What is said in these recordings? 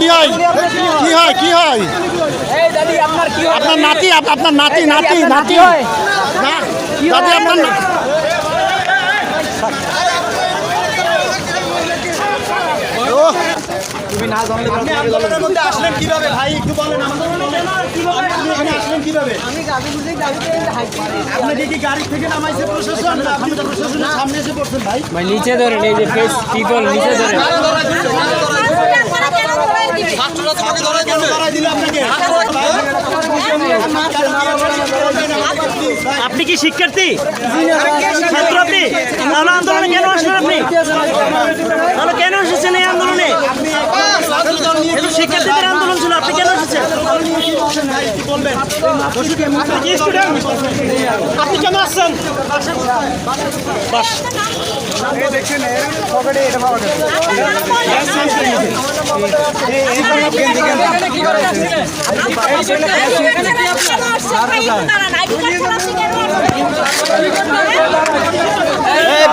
কি হয়? কি হয়? কি হয়? আপনার নাতি আপনার নাতি নাতি নাতি। দাদি আপনার আপনি আন্দোলনের মধ্যে আসলেন কীভাবে? ভাই একটু বলেন আন্দোলনে আপনি এখানে আসলেন কীভাবে? আপনাকে কি গাড়ি থেকে নামাইছে প্রশাসন না আপনি তো প্রশাসনের সামনে এসে পড়ছেন ভাই। ভাই নিচে ধরেন এই যে ফেস পিপল নিচে ধরেন। কেন ধরাই দিল আপনাকে আপনি কি শিক্ষার্থী? ছাত্র আপনি? তাহলে আন্দোলনে কেন আসলেন আপনি? তাহলে কেন এসেছেন এই আন্দোলনে? শিক্ষার্থীদের আন্দোলন ছিল আপনি কেন এসেছেন? আপনি কি স্টুডেন্ট আপনি কেন আসছেন?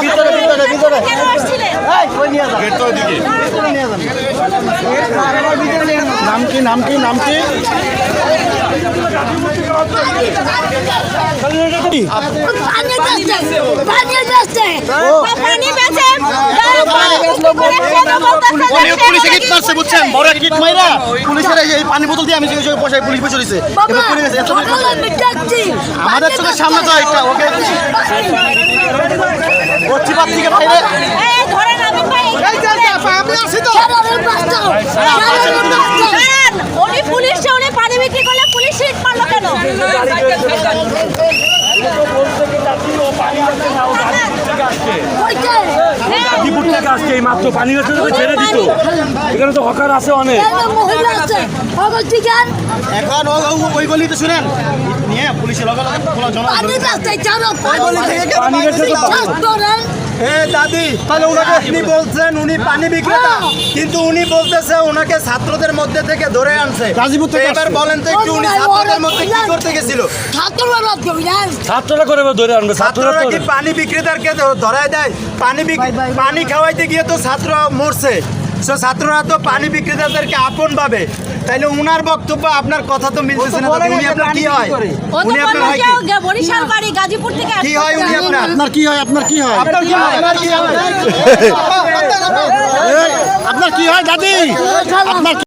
ভিতরে ভিতরে ভিতরে। নাম কি নাম কি নাম কি? পানি বেচতে পানি পুলিশে গিট মারছে বুঝছেন? বড় একটা গিট মাইরা? পুলিশের এই- এই পানি বোতল দিয়ে আমি যে পুলিশ বসে রয়েছে। আমাদের চোখের সামনে তো এটা ওকে? থেকে বাইরে ধরেন আমি পাই আমি আসি তো উনি পুলিশ উনি পানি বিক্রি করলে পুলিশ সিট মারলো কেন গাজীপুর থেকে আজকে এই মাত্র পানি গাছে ছেড়ে দিত। এখানে তো হকার আছে অনেক। এখন ওই গলি তো শুনেন। নিয়ে পুলিশের এ দাদি তাহলে ওনাকে আপনি বলছেন উনি পানি বিক্রেতা? কিন্তু উনি বলতেছে ওনাকে ছাত্রদের মধ্যে থেকে ধরে আনছে। এবার বলেন তো একটু উনি ছাত্রদের মধ্যে কি করতে গেছিল? ছাত্ররা করে ধরে আনবে ছাত্ররা কি পানি বিক্রেতারকে ধরায় দেয়? পানি পানি খাওয়াইতে গিয়ে তো ছাত্র মরছে। সো ছাত্ররা তো পানি বিক্রেতাদেরকে আপন পাবে তাইলে উনার বক্তব্য আপনার কথা তো মিলতেছে না উনি আপনার কি হয় উনি আপনার হয় কি বরিশাল বাড়ি গাজীপুর থেকে কি হয় উনি আপনার আপনার কি হয় আপনার কি হয় আপনার কি হয় আপনার কি হয় আপনার কি হয় দাদি আপনার